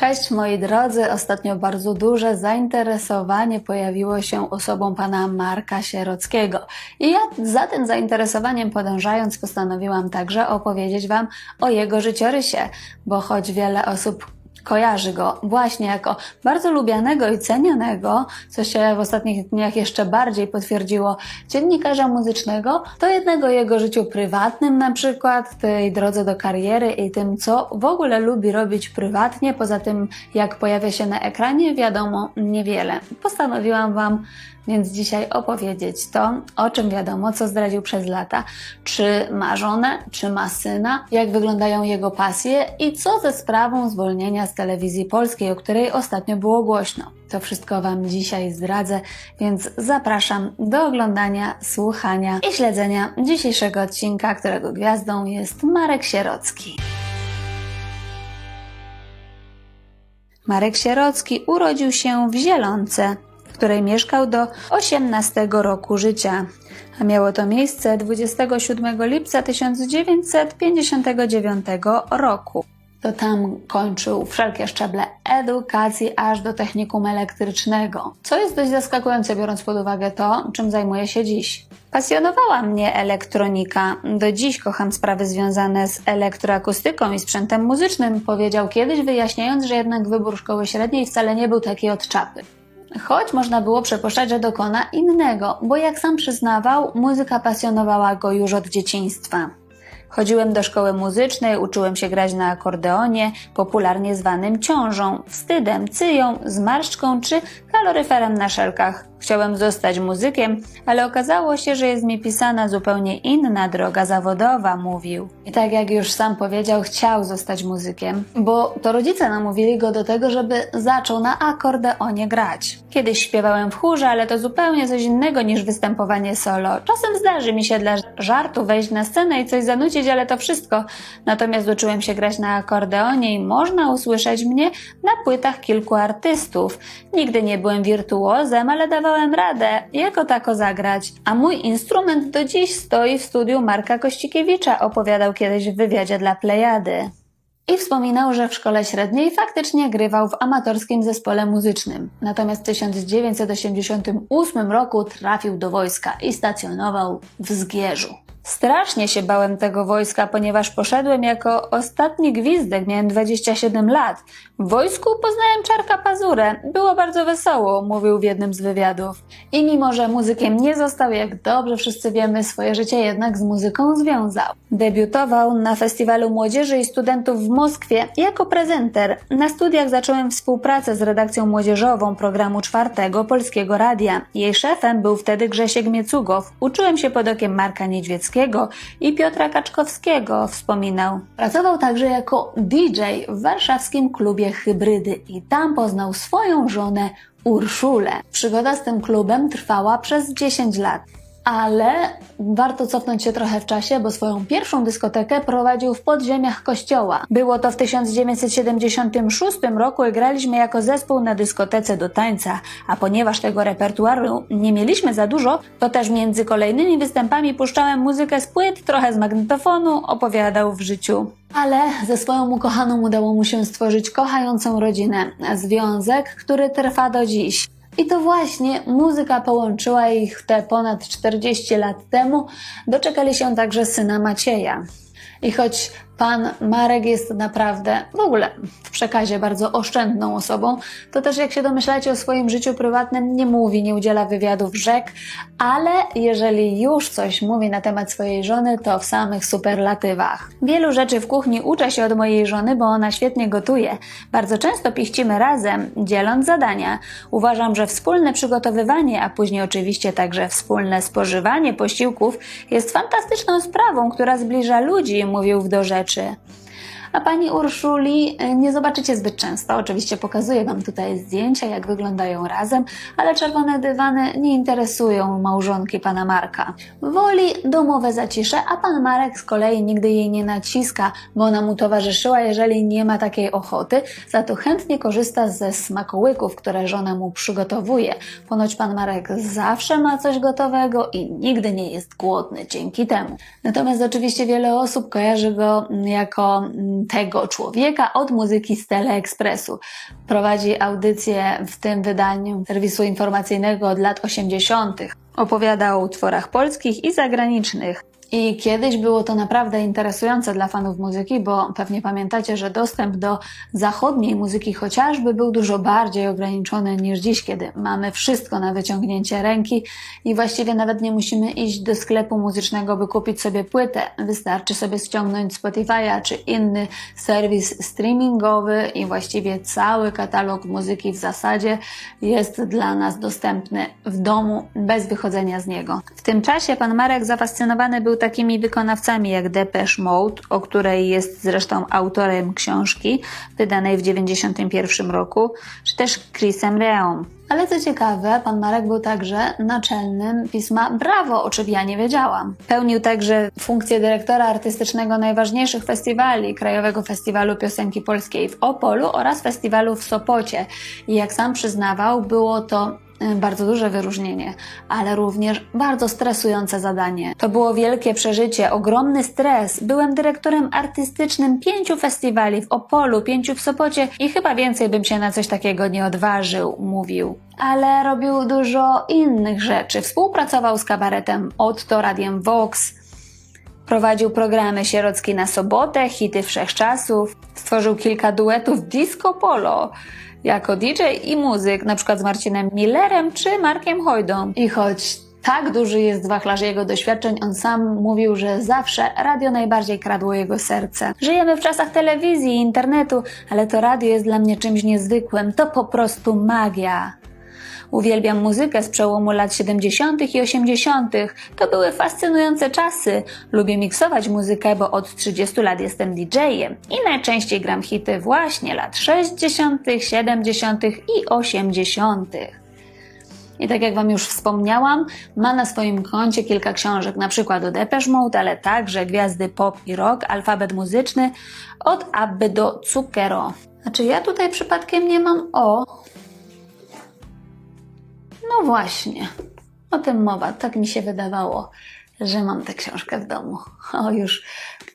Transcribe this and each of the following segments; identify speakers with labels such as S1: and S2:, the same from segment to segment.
S1: Cześć moi drodzy, ostatnio bardzo duże zainteresowanie pojawiło się osobą pana Marka Sierockiego. I ja za tym zainteresowaniem podążając postanowiłam także opowiedzieć wam o jego życiorysie, bo choć wiele osób kojarzy go właśnie jako bardzo lubianego i cenionego, co się w ostatnich dniach jeszcze bardziej potwierdziło, dziennikarza muzycznego, to jednego jego życiu prywatnym na przykład, tej drodze do kariery i tym, co w ogóle lubi robić prywatnie, poza tym jak pojawia się na ekranie, wiadomo niewiele. Postanowiłam Wam więc dzisiaj opowiedzieć to, o czym wiadomo, co zdradził przez lata, czy ma żonę, czy ma syna, jak wyglądają jego pasje i co ze sprawą zwolnienia z telewizji polskiej, o której ostatnio było głośno. To wszystko Wam dzisiaj zdradzę, więc zapraszam do oglądania, słuchania i śledzenia dzisiejszego odcinka, którego gwiazdą jest Marek Sierocki. Marek Sierocki urodził się w Zielonce której mieszkał do 18 roku życia, a miało to miejsce 27 lipca 1959 roku. To tam kończył wszelkie szczeble edukacji aż do technikum elektrycznego, co jest dość zaskakujące biorąc pod uwagę to, czym zajmuję się dziś. Pasjonowała mnie elektronika. Do dziś kocham sprawy związane z elektroakustyką i sprzętem muzycznym, powiedział kiedyś, wyjaśniając, że jednak wybór szkoły średniej wcale nie był taki od czapy. Choć można było przypuszczać, że dokona innego, bo jak sam przyznawał, muzyka pasjonowała go już od dzieciństwa. Chodziłem do szkoły muzycznej, uczyłem się grać na akordeonie, popularnie zwanym ciążą, wstydem, cyją, zmarszczką czy kaloryferem na szelkach. Chciałem zostać muzykiem, ale okazało się, że jest mi pisana zupełnie inna droga zawodowa, mówił. I tak jak już sam powiedział, chciał zostać muzykiem, bo to rodzice namówili go do tego, żeby zaczął na akordeonie grać. Kiedyś śpiewałem w chórze, ale to zupełnie coś innego niż występowanie solo. Czasem zdarzy mi się dla żartu wejść na scenę i coś zanucić, ale to wszystko. Natomiast uczyłem się grać na akordeonie i można usłyszeć mnie na płytach kilku artystów. Nigdy nie byłem wirtuozem, ale dawałem dawałem radę jako tako zagrać, a mój instrument do dziś stoi w studiu Marka Kościkiewicza, opowiadał kiedyś w wywiadzie dla Plejady. I wspominał, że w szkole średniej faktycznie grywał w amatorskim zespole muzycznym. Natomiast w 1988 roku trafił do wojska i stacjonował w Zgierzu. Strasznie się bałem tego wojska, ponieważ poszedłem jako ostatni gwizdek, miałem 27 lat. W wojsku poznałem czarka pazurę. Było bardzo wesoło, mówił w jednym z wywiadów. I mimo, że muzykiem nie został, jak dobrze wszyscy wiemy, swoje życie jednak z muzyką związał. Debiutował na Festiwalu Młodzieży i Studentów w Moskwie jako prezenter. Na studiach zacząłem współpracę z redakcją młodzieżową programu czwartego Polskiego Radia. Jej szefem był wtedy Grzesiek Miecugow. Uczyłem się pod okiem Marka Niedźwieckiego i Piotra Kaczkowskiego, wspominał. Pracował także jako DJ w warszawskim klubie Hybrydy i tam poznał swoją żonę Urszulę. Przygoda z tym klubem trwała przez 10 lat ale warto cofnąć się trochę w czasie, bo swoją pierwszą dyskotekę prowadził w podziemiach kościoła. Było to w 1976 roku i graliśmy jako zespół na dyskotece do tańca, a ponieważ tego repertuaru nie mieliśmy za dużo, to też między kolejnymi występami puszczałem muzykę z płyt, trochę z magnetofonu, opowiadał w życiu. Ale ze swoją ukochaną udało mu się stworzyć kochającą rodzinę, związek, który trwa do dziś. I to właśnie muzyka połączyła ich te ponad 40 lat temu. Doczekali się także syna Macieja. I choć Pan Marek jest naprawdę w ogóle w przekazie bardzo oszczędną osobą. To też, jak się domyślacie o swoim życiu prywatnym, nie mówi, nie udziela wywiadów rzek, ale jeżeli już coś mówi na temat swojej żony, to w samych superlatywach. Wielu rzeczy w kuchni uczę się od mojej żony, bo ona świetnie gotuje. Bardzo często piścimy razem, dzieląc zadania. Uważam, że wspólne przygotowywanie, a później oczywiście także wspólne spożywanie posiłków jest fantastyczną sprawą, która zbliża ludzi, mówił w do rzeczy rzeczy. A pani Urszuli e, nie zobaczycie zbyt często. Oczywiście pokazuję Wam tutaj zdjęcia, jak wyglądają razem, ale czerwone dywany nie interesują małżonki pana Marka. Woli domowe zacisze, a pan Marek z kolei nigdy jej nie naciska, bo ona mu towarzyszyła, jeżeli nie ma takiej ochoty. Za to chętnie korzysta ze smakołyków, które żona mu przygotowuje. Ponoć pan Marek zawsze ma coś gotowego i nigdy nie jest głodny dzięki temu. Natomiast oczywiście wiele osób kojarzy go jako tego człowieka od muzyki z Teleekspresu. Prowadzi audycję w tym wydaniu serwisu informacyjnego od lat 80. Opowiada o utworach polskich i zagranicznych. I kiedyś było to naprawdę interesujące dla fanów muzyki, bo pewnie pamiętacie, że dostęp do zachodniej muzyki chociażby był dużo bardziej ograniczony niż dziś, kiedy mamy wszystko na wyciągnięcie ręki i właściwie nawet nie musimy iść do sklepu muzycznego, by kupić sobie płytę. Wystarczy sobie ściągnąć Spotify'a czy inny serwis streamingowy i właściwie cały katalog muzyki w zasadzie jest dla nas dostępny w domu bez wychodzenia z niego. W tym czasie pan Marek zafascynowany był takimi wykonawcami jak Depeche Mode, o której jest zresztą autorem książki wydanej w 1991 roku, czy też Chrisem Reum. Ale co ciekawe, pan Marek był także naczelnym pisma Brawo, o czym ja nie wiedziałam. Pełnił także funkcję dyrektora artystycznego najważniejszych festiwali, Krajowego Festiwalu Piosenki Polskiej w Opolu oraz festiwalu w Sopocie. I jak sam przyznawał, było to bardzo duże wyróżnienie, ale również bardzo stresujące zadanie. To było wielkie przeżycie, ogromny stres. Byłem dyrektorem artystycznym pięciu festiwali w Opolu, pięciu w Sopocie i chyba więcej bym się na coś takiego nie odważył, mówił. Ale robił dużo innych rzeczy. Współpracował z kabaretem Otto, Radiem Vox, Prowadził programy Sierocki na sobotę, hity wszechczasów, stworzył kilka duetów disco polo jako DJ i muzyk, na przykład z Marcinem Millerem czy Markiem Hojdą. I choć tak duży jest wachlarz jego doświadczeń, on sam mówił, że zawsze radio najbardziej kradło jego serce. Żyjemy w czasach telewizji i internetu, ale to radio jest dla mnie czymś niezwykłym. To po prostu magia. Uwielbiam muzykę z przełomu lat 70. i 80. To były fascynujące czasy. Lubię miksować muzykę, bo od 30 lat jestem DJ-em i najczęściej gram hity właśnie lat 60., 70. i 80. I tak jak Wam już wspomniałam, ma na swoim koncie kilka książek, na przykład o Depeche Mode, ale także Gwiazdy Pop i Rock, alfabet muzyczny, od Abby do Zucchero. Znaczy ja tutaj przypadkiem nie mam o, no właśnie, o tym mowa. Tak mi się wydawało, że mam tę książkę w domu. O, już,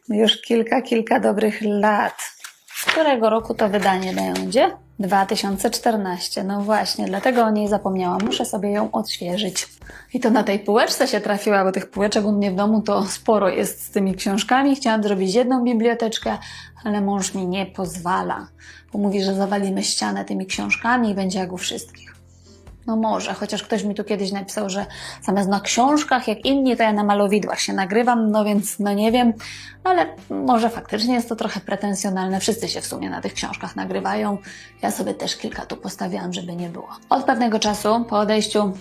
S1: już kilka, kilka dobrych lat. Z którego roku to wydanie będzie? 2014. No właśnie, dlatego o niej zapomniałam. Muszę sobie ją odświeżyć. I to na tej półeczce się trafiła, bo tych półeczek u mnie w domu to sporo jest z tymi książkami. Chciałam zrobić jedną biblioteczkę, ale mąż mi nie pozwala, bo mówi, że zawalimy ścianę tymi książkami i będzie jak u wszystkich. No może, chociaż ktoś mi tu kiedyś napisał, że zamiast na książkach jak inni, to ja na malowidłach się nagrywam, no więc no nie wiem, ale może faktycznie jest to trochę pretensjonalne. Wszyscy się w sumie na tych książkach nagrywają. Ja sobie też kilka tu postawiłam, żeby nie było. Od pewnego czasu, po odejściu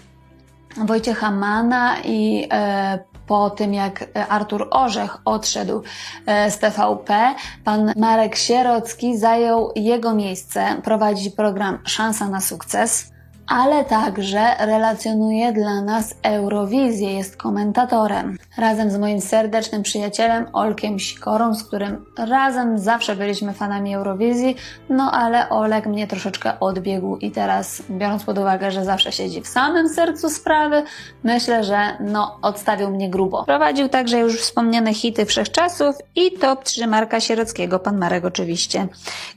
S1: Wojciecha Mana i e, po tym, jak Artur Orzech odszedł e, z TVP, pan Marek Sierocki zajął jego miejsce, prowadzi program Szansa na sukces ale także relacjonuje dla nas Eurowizję, jest komentatorem. Razem z moim serdecznym przyjacielem Olkiem Sikorą, z którym razem zawsze byliśmy fanami Eurowizji, no ale Olek mnie troszeczkę odbiegł i teraz, biorąc pod uwagę, że zawsze siedzi w samym sercu sprawy, myślę, że no, odstawił mnie grubo. Prowadził także już wspomniane hity wszechczasów i top 3 Marka Sierockiego, pan Marek oczywiście.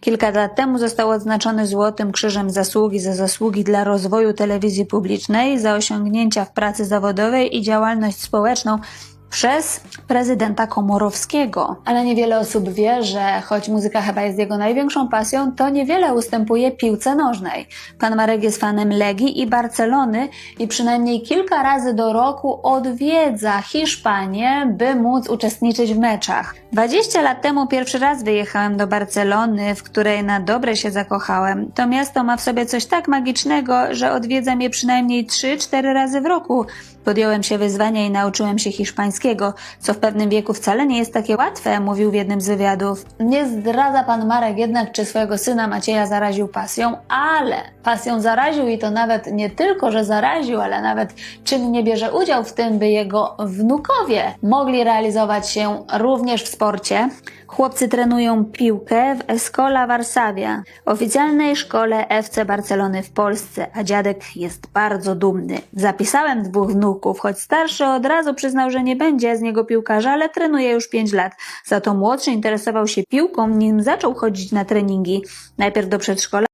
S1: Kilka lat temu został odznaczony Złotym Krzyżem Zasługi za zasługi dla rozwoju rozwoju telewizji publicznej, za osiągnięcia w pracy zawodowej i działalność społeczną przez prezydenta Komorowskiego. Ale niewiele osób wie, że choć muzyka chyba jest jego największą pasją, to niewiele ustępuje piłce nożnej. Pan Marek jest fanem Legii i Barcelony i przynajmniej kilka razy do roku odwiedza Hiszpanię, by móc uczestniczyć w meczach. 20 lat temu pierwszy raz wyjechałem do Barcelony, w której na dobre się zakochałem. To miasto ma w sobie coś tak magicznego, że odwiedzam je przynajmniej 3-4 razy w roku. Podjąłem się wyzwania i nauczyłem się hiszpańskiego, co w pewnym wieku wcale nie jest takie łatwe, mówił w jednym z wywiadów. Nie zdradza pan Marek jednak, czy swojego syna Macieja zaraził pasją, ale pasją zaraził i to nawet nie tylko, że zaraził, ale nawet czynnie bierze udział w tym, by jego wnukowie mogli realizować się również w sporcie. Chłopcy trenują piłkę w Escola Varsavia, oficjalnej szkole FC Barcelony w Polsce, a dziadek jest bardzo dumny. Zapisałem dwóch wnuków, choć starszy od razu przyznał, że nie będzie z niego piłkarza, ale trenuje już 5 lat. Za to młodszy interesował się piłką, nim zaczął chodzić na treningi. Najpierw do przedszkola,